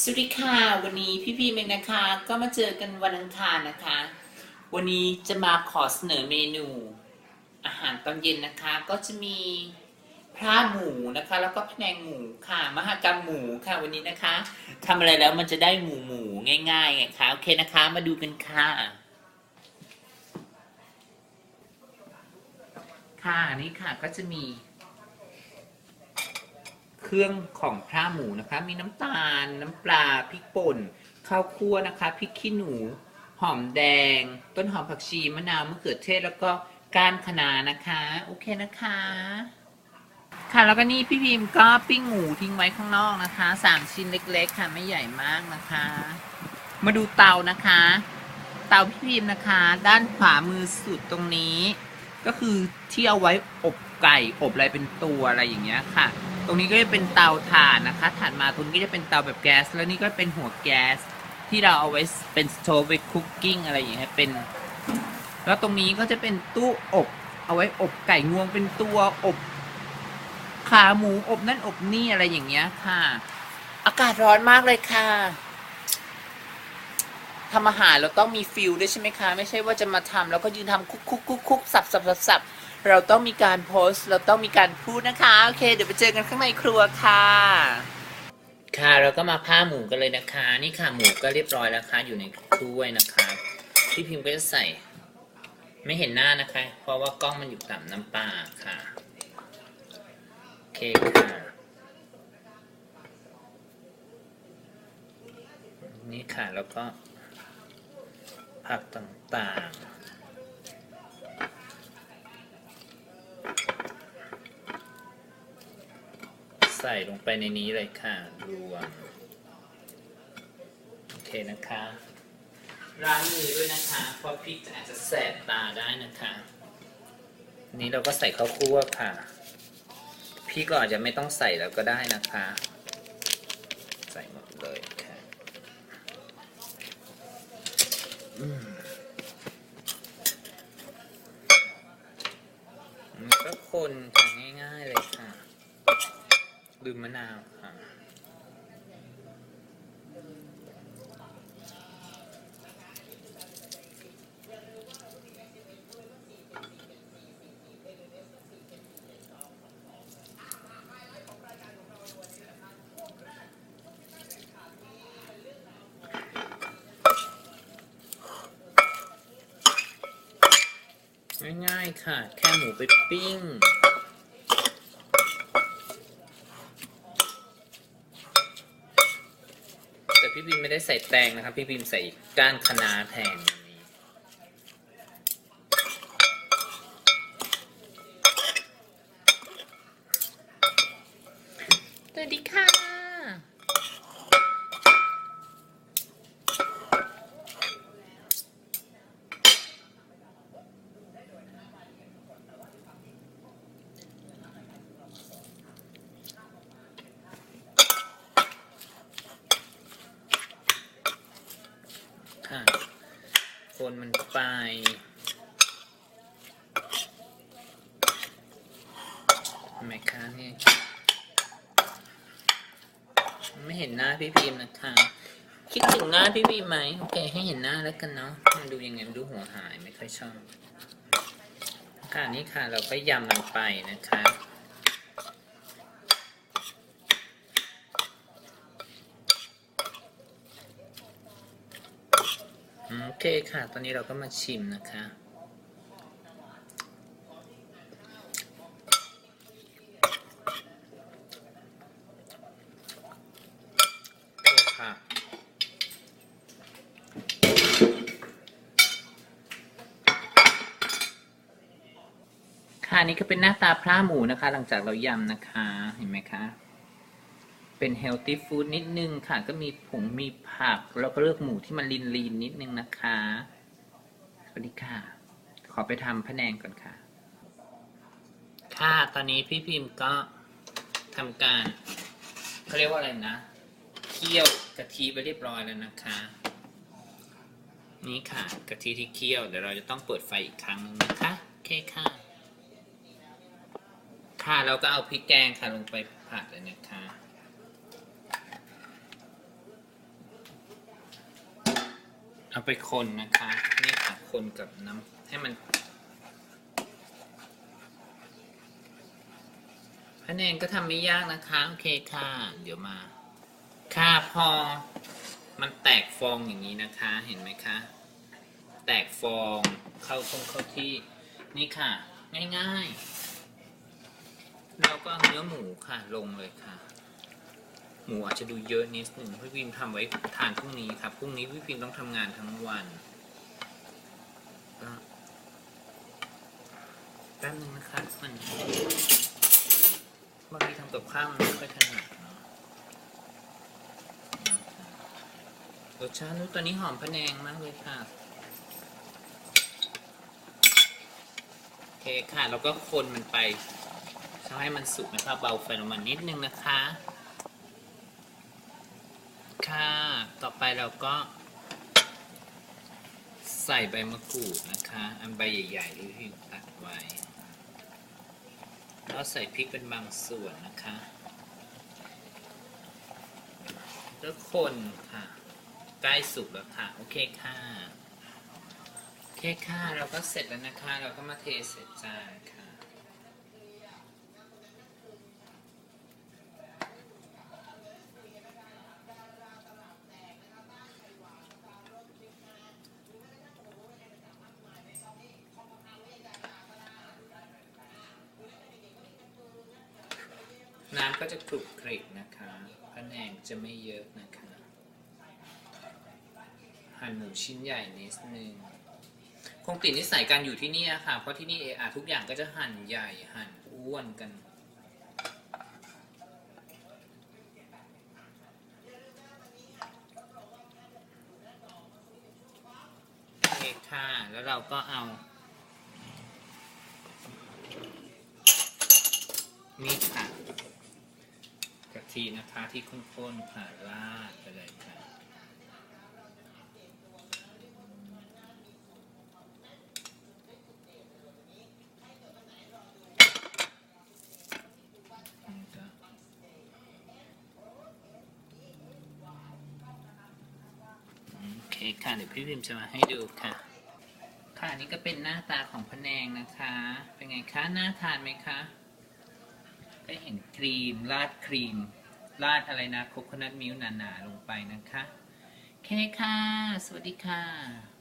สวัสดีค่ะ วันนี้พี่พีเองนะคะ ก็มาเจอกันวันอังคารนะคะ วันนี้จะมาขอเสนอเมนู อาหารตอนเย็นนะคะ ก็จะมีพระหมูนะคะ แล้วก็พะแนงหมูค่ะ มหากรรมหมูค่ะวันนี้นะคะทำอะไรแล้วมันจะได้หมูหมูง่ายๆไงคะโอเคนะคะ มาดูกันค่ะ ค่ะนี่ค่ะก็จะมี เครื่องของพระหมูนะคะ มีน้ำตาล น้ำปลาพริกป่นข้าวคั่วนะคะพริกขี้หนู หอมแดง ต้นหอมผักชีมะนาวมะเขือเทศแล้วก็ก้านคะน้านะคะโอเคนะคะ ค่ะแล้วก็นี่พี่พิมพ์ก็ปิ้งหมูทิ้งไว้ข้างนอกนะคะสามชิ้นเล็กๆ ค่ะไม่ใหญ่มากนะคะ มาดูเตานะคะ เตาพี่พิมพ์นะคะ ด้านขวามือสุดตรงนี้ ก็คือที่เอาไว้อบไก่อบอะไรเป็นตัวอะไรอย่างเงี้ยค่ะ ตรงนี้ก็จะเป็นเตาถ่านนะคะถัดมาตรงนี้จะเป็นเตาแบบแก๊ส แล้วนี่ก็เป็นหัวแก๊สที่เราเอาไว้เป็นสโตฟไว้คุกกิ้งอะไรอย่างเงี้ยเป็น แล้วตรงนี้ก็จะเป็นตู้อบ เอาไว้อบไก่งวงเป็นตัวอบขาหมูอบนั่นอบนี่อะไรอย่างเงี้ยค่ะ อากาศร้อนมากเลยค่ะทำอาหารเราต้องมีฟิลด้วยใช่ไหมคะ ไม่ใช่ว่าจะมาทำแล้วก็ยืนทำคุกคุกคุกคุกสับสับสับสับ เราต้องมีการโพสต์เราต้องมีการพูดนะคะ โอเค เดี๋ยวไปเจอกันข้างในครัวค่ะ ค่ะเราก็มาผ้าหมูกันเลยนะคะ นี่ค่ะหมูก็เรียบร้อยแล้วค่ะอยู่ในถ้วยนะคะพี่พิมพ์ก็จะใส่ ไม่เห็นหน้านะคะ เพราะว่ากล้องมันอยู่ต่ำน้ำปลาค่ะโอเคค่ะนี่ค่ะแล้วก็ผักต่างๆ ใส่ลงไปในนี้เลยค่ะรวมโอเคนะคะล้างมือด้วยนะคะเพราะพริกอาจจะแสบตาได้นะคะนี้เราก็ใส่ข้าวคั่วค่ะพี่ก็อาจจะไม่ต้องใส่แล้วก็ได้นะคะ ใส่หมดเลยค่ะอืมก็คนค่ะง่ายๆเลยค่ะ ลืมมะนาวค่ะง่ายๆค่ะ แค่หมูไปปิ้ง แต่ พี่พิมไม่ได้ใส่แตงนะครับ พี่พิมใส่ก้านคะน้าแทนนี่สวัสดีค่ะ คนมันไปทำไมคะนี่ไม่เห็นหน้าพี่พิมพ์นะคะคิดถึงหน้าพี่พิมพ์ไหมโอเค ให้เห็นหน้าแล้วกันเนาะมันดูยังไงดูหัวหายไม่ค่อยชอบค่ะนี่ค่ะเราก็ยำมันไปนะคะ โอ เคค่ะ ตอนนี้เราก็มาชิมนะคะ โอเคค่ะ ค่ะนี่ก็เป็นหน้าตาพร่าหมูนะคะ หลังจากเรายำนะคะ เห็นไหมคะ เป็นเฮลตี้ฟู้ดนิดนึงค่ะ ก็มีผงมีผัก แล้วก็เลือกหมูที่มันลีนลีนนิดนึงนะคะ สวัสดีค่ะ ขอไปทำพะแนงก่อนค่ะ ค่ะ ตอนนี้พี่พิมพ์ก็ทำการเขาเรียกว่าอะไรนะ เคี่ยวกะทิไปเรียบร้อยแล้วนะคะ นี่ค่ะกะทิที่เคี่ยว เดี๋ยวเราจะต้องเปิดไฟอีกครั้งหนึงนะคะโอเคค่ะค่ะเราก็เอาพริกแกงค่ะลงไปผัดเลยนะคะ เอาไปคนนะคะนี่ค่ะคนกับน้ำให้มันพะแนงก็ทำไม่ยากนะคะ โอเคค่ะ เดี๋ยวมา ค่ะพอมันแตกฟองอย่างนี้นะคะ เห็นไหมคะ แตกฟองเข้าตรงเข้าที่นี่ค่ะ ง่ายๆเราก็เนื้อหมูค่ะลงเลยค่ะ หมูอาจจะดูเยอะนิดหนึ่งพี่พิมทำไว้ทานพรุ่งนี้ครับพรุ่งนี้พี่พิมต้องทำงานทั้งวันแป๊บนึงนะคะมันบางทีทำกับข้าวมันไม่ค่อยถนัดเนาะรสชาตินู้ตอนนี้หอมพะแนงมากเลยค่ะโอเคค่ะ แล้วก็คนมันไปทำให้มันสุกนะครับ เบาไฟลงมานิดนึงนะคะ ค่ะ ต่อไปเราก็ใส่ใบมะกรูดนะคะ อันใบใหญ่ๆที่พี่ตัดไว้ แล้วใส่พริกเป็นบางส่วนนะคะ แล้วคนค่ะ ใกล้สุกแล้วค่ะ โอเคค่ะ โอเคค่ะ เราก็เสร็จแล้วนะคะ เราก็มาเทใส่จานค่ะ น้ำก็จะคลุบกคลิกนะคะพะแนงจะไม่เยอะนะคะ หั่นหมูชิ้นใหญ่นิดนึงคงติดนิสัยการอยู่ที่นี่อะค่ะ เพราะที่นี่เออทุกอย่างก็จะหั่นใหญ่หั่นอ้วนกัน โอเคค่ะ แล้วเราก็เอา นี่ ทินะคะที่ข้นๆค่ะราดไปเลยค่ะโอเคค่ะเดี๋ยวพี่พิมจะมาให้ดูค่ะ ค่ะอันนี้ก็เป็นหน้าตาของพะแนงนะคะ เป็นไงคะ น่าทานไหมคะได้เห็นครีมราดครีม ราดอะไรนะโคโคนัทมิลค์หนาๆลงไปนะคะโอเคค่ะ สวัสดีค่ะ